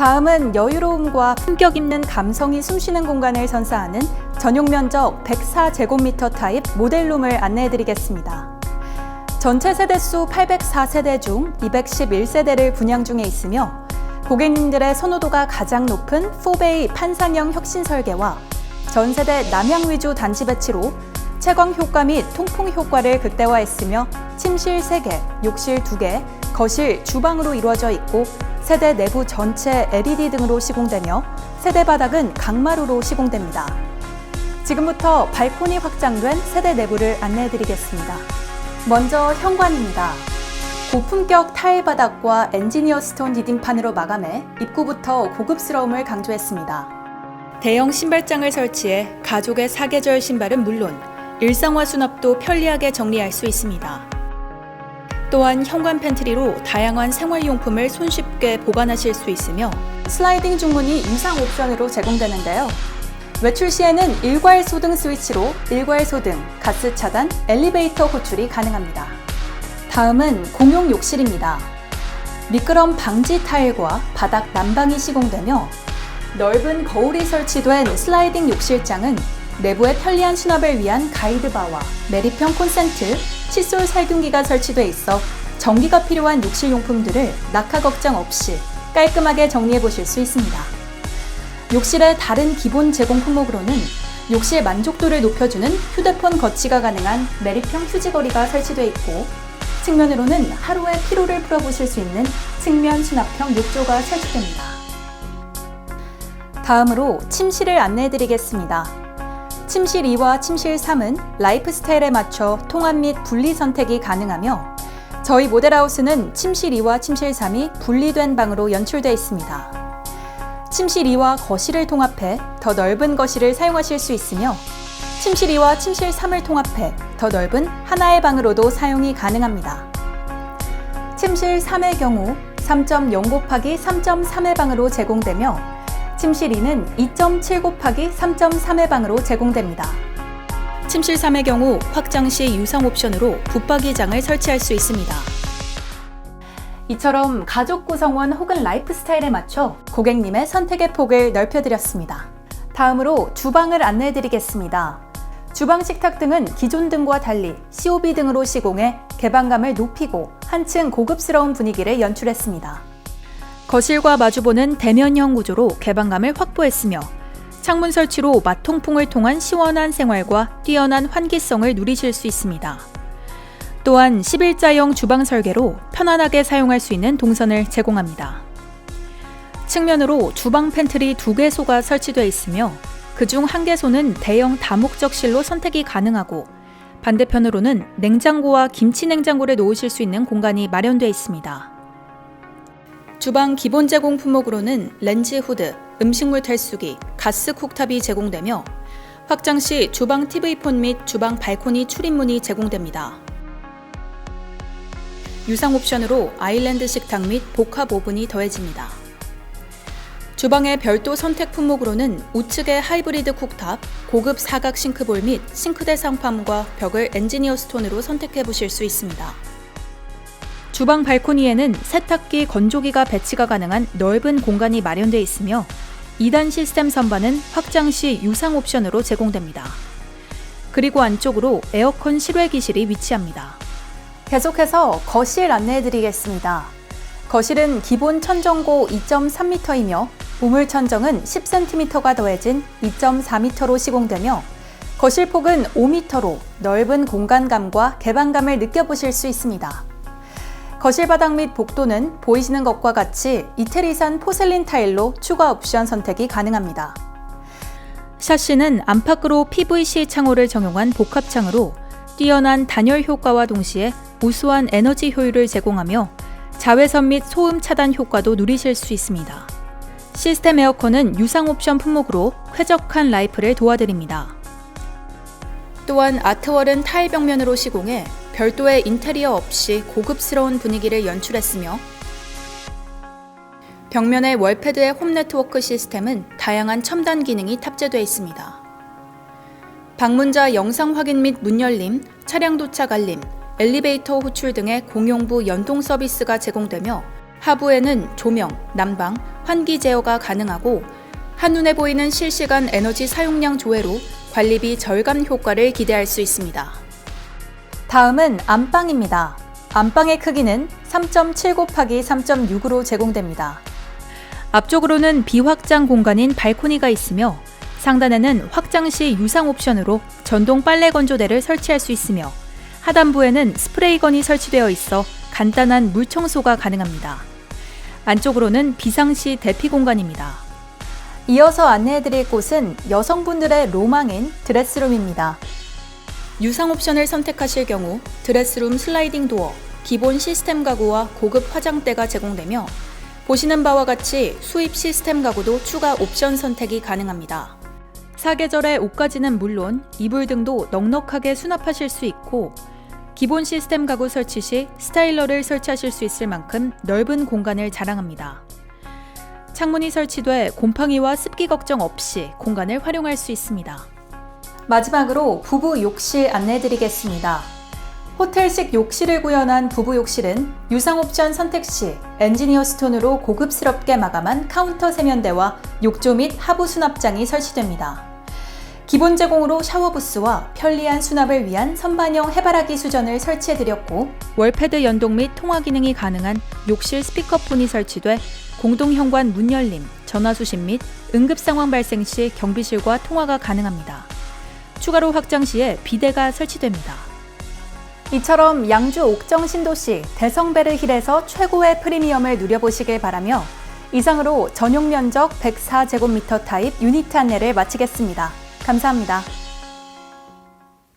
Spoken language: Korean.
다음은 여유로움과 품격 있는 감성이 숨쉬는 공간을 선사하는 전용 면적 104제곱미터 타입 모델룸을 안내해드리겠습니다. 전체 세대수 804세대 중 211세대를 분양 중에 있으며 고객님들의 선호도가 가장 높은 4베이 판상형 혁신 설계와 전세대 남향 위주 단지 배치로 채광 효과 및 통풍 효과를 극대화했으며 침실 3개, 욕실 2개, 거실, 주방으로 이루어져 있고 세대 내부 전체 LED 등으로 시공되며 세대 바닥은 강마루로 시공됩니다. 지금부터 발코니 확장된 세대 내부를 안내해 드리겠습니다. 먼저 현관입니다. 고품격 타일 바닥과 엔지니어 스톤 디딤판으로 마감해 입구부터 고급스러움을 강조했습니다. 대형 신발장을 설치해 가족의 사계절 신발은 물론 일상화 수납도 편리하게 정리할 수 있습니다. 또한 현관 팬트리로 다양한 생활용품을 손쉽게 보관하실 수 있으며 슬라이딩 중문이 유상 옵션으로 제공되는데요. 외출 시에는 일괄 소등 스위치로 일괄 소등, 가스 차단, 엘리베이터 호출이 가능합니다. 다음은 공용 욕실입니다. 미끄럼 방지 타일과 바닥 난방이 시공되며 넓은 거울이 설치된 슬라이딩 욕실장은 내부의 편리한 수납을 위한 가이드바와 매립형 콘센트, 칫솔 살균기가 설치돼 있어 전기가 필요한 욕실 용품들을 낙하 걱정 없이 깔끔하게 정리해 보실 수 있습니다. 욕실의 다른 기본 제공 품목으로는 욕실 만족도를 높여주는 휴대폰 거치가 가능한 매립형 휴지거리가 설치되어 있고 측면으로는 하루의 피로를 풀어보실 수 있는 측면 수납형 욕조가 설치됩니다. 다음으로 침실을 안내해 드리겠습니다. 침실 2와 침실 3은 라이프 스타일에 맞춰 통합 및 분리 선택이 가능하며 저희 모델하우스는 침실 2와 침실 3이 분리된 방으로 연출되어 있습니다. 침실 2와 거실을 통합해 더 넓은 거실을 사용하실 수 있으며 침실 2와 침실 3을 통합해 더 넓은 하나의 방으로도 사용이 가능합니다. 침실 3의 경우 3.0 곱하기 3.3의 방으로 제공되며 침실 2는 2.7 곱하기 3.3의 방으로 제공됩니다. 침실 3의 경우 확장 시 유상 옵션으로 붙박이장을 설치할 수 있습니다. 이처럼 가족 구성원 혹은 라이프 스타일에 맞춰 고객님의 선택의 폭을 넓혀드렸습니다. 다음으로 주방을 안내해드리겠습니다. 주방 식탁 등은 기존 등과 달리 COB 등으로 시공해 개방감을 높이고 한층 고급스러운 분위기를 연출했습니다. 거실과 마주보는 대면형 구조로 개방감을 확보했으며 창문 설치로 마통풍을 통한 시원한 생활과 뛰어난 환기성을 누리실 수 있습니다. 또한 11자형 주방 설계로 편안하게 사용할 수 있는 동선을 제공합니다. 측면으로 주방 팬트리 2개소가 설치되어 있으며 그중 1개소는 대형 다목적실로 선택이 가능하고 반대편으로는 냉장고와 김치 냉장고를 놓으실 수 있는 공간이 마련되어 있습니다. 주방 기본 제공 품목으로는 렌즈 후드, 음식물 탈수기, 가스 쿡탑이 제공되며 확장 시 주방 TV폰 및 주방 발코니 출입문이 제공됩니다. 유상 옵션으로 아일랜드 식탁 및 복합 오븐이 더해집니다. 주방의 별도 선택 품목으로는 우측의 하이브리드 쿡탑, 고급 사각 싱크볼 및 싱크대 상판과 벽을 엔지니어 스톤으로 선택해 보실 수 있습니다. 주방 발코니에는 세탁기, 건조기가 배치가 가능한 넓은 공간이 마련되어 있으며 2단 시스템 선반은 확장 시 유상 옵션으로 제공됩니다. 그리고 안쪽으로 에어컨 실외기실이 위치합니다. 계속해서 거실 안내해 드리겠습니다. 거실은 기본 천정고 2.3m이며 우물 천정은 10cm가 더해진 2.4m로 시공되며 거실 폭은 5m로 넓은 공간감과 개방감을 느껴보실 수 있습니다. 거실 바닥 및 복도는 보이시는 것과 같이 이태리산 포셀린 타일로 추가 옵션 선택이 가능합니다. 샤시는 안팎으로 PVC 창호를 정용한 복합창으로 뛰어난 단열 효과와 동시에 우수한 에너지 효율을 제공하며 자외선 및 소음 차단 효과도 누리실 수 있습니다. 시스템 에어컨은 유상 옵션 품목으로 쾌적한 라이프를 도와드립니다. 또한 아트월은 타일 벽면으로 시공해 별도의 인테리어 없이 고급스러운 분위기를 연출했으며 벽면의 월패드의 홈 네트워크 시스템은 다양한 첨단 기능이 탑재되어 있습니다. 방문자 영상 확인 및 문 열림, 차량 도착 알림, 엘리베이터 호출 등의 공용부 연동 서비스가 제공되며 하부에는 조명, 난방, 환기 제어가 가능하고 한눈에 보이는 실시간 에너지 사용량 조회로 관리비 절감 효과를 기대할 수 있습니다. 다음은 안방입니다. 안방의 크기는 3.7 곱하기 3.6으로 제공됩니다. 앞쪽으로는 비확장 공간인 발코니가 있으며 상단에는 확장 시 유상 옵션으로 전동 빨래 건조대를 설치할 수 있으며 하단부에는 스프레이건이 설치되어 있어 간단한 물 청소가 가능합니다. 안쪽으로는 비상시 대피 공간입니다. 이어서 안내해드릴 곳은 여성분들의 로망인 드레스룸입니다. 유상 옵션을 선택하실 경우 드레스룸 슬라이딩 도어, 기본 시스템 가구와 고급 화장대가 제공되며 보시는 바와 같이 수입 시스템 가구도 추가 옵션 선택이 가능합니다. 사계절의 옷가지는 물론 이불 등도 넉넉하게 수납하실 수 있고 기본 시스템 가구 설치 시 스타일러를 설치하실 수 있을 만큼 넓은 공간을 자랑합니다. 창문이 설치돼 곰팡이와 습기 걱정 없이 공간을 활용할 수 있습니다. 마지막으로 부부 욕실 안내해드리겠습니다. 호텔식 욕실을 구현한 부부 욕실은 유상 옵션 선택 시 엔지니어 스톤으로 고급스럽게 마감한 카운터 세면대와 욕조 및 하부 수납장이 설치됩니다. 기본 제공으로 샤워 부스와 편리한 수납을 위한 선반형 해바라기 수전을 설치해드렸고 월패드 연동 및 통화 기능이 가능한 욕실 스피커폰이 설치돼 공동 현관 문 열림, 전화 수신 및 응급 상황 발생 시 경비실과 통화가 가능합니다. 추가로 확장 시에 비대가 설치됩니다. 이처럼 양주 옥정 신도시 대성베르 힐에서 최고의 프리미엄을 누려보시길 바라며 이상으로 전용 면적 104제곱미터 타입 유니트 안내를 마치겠습니다. 감사합니다.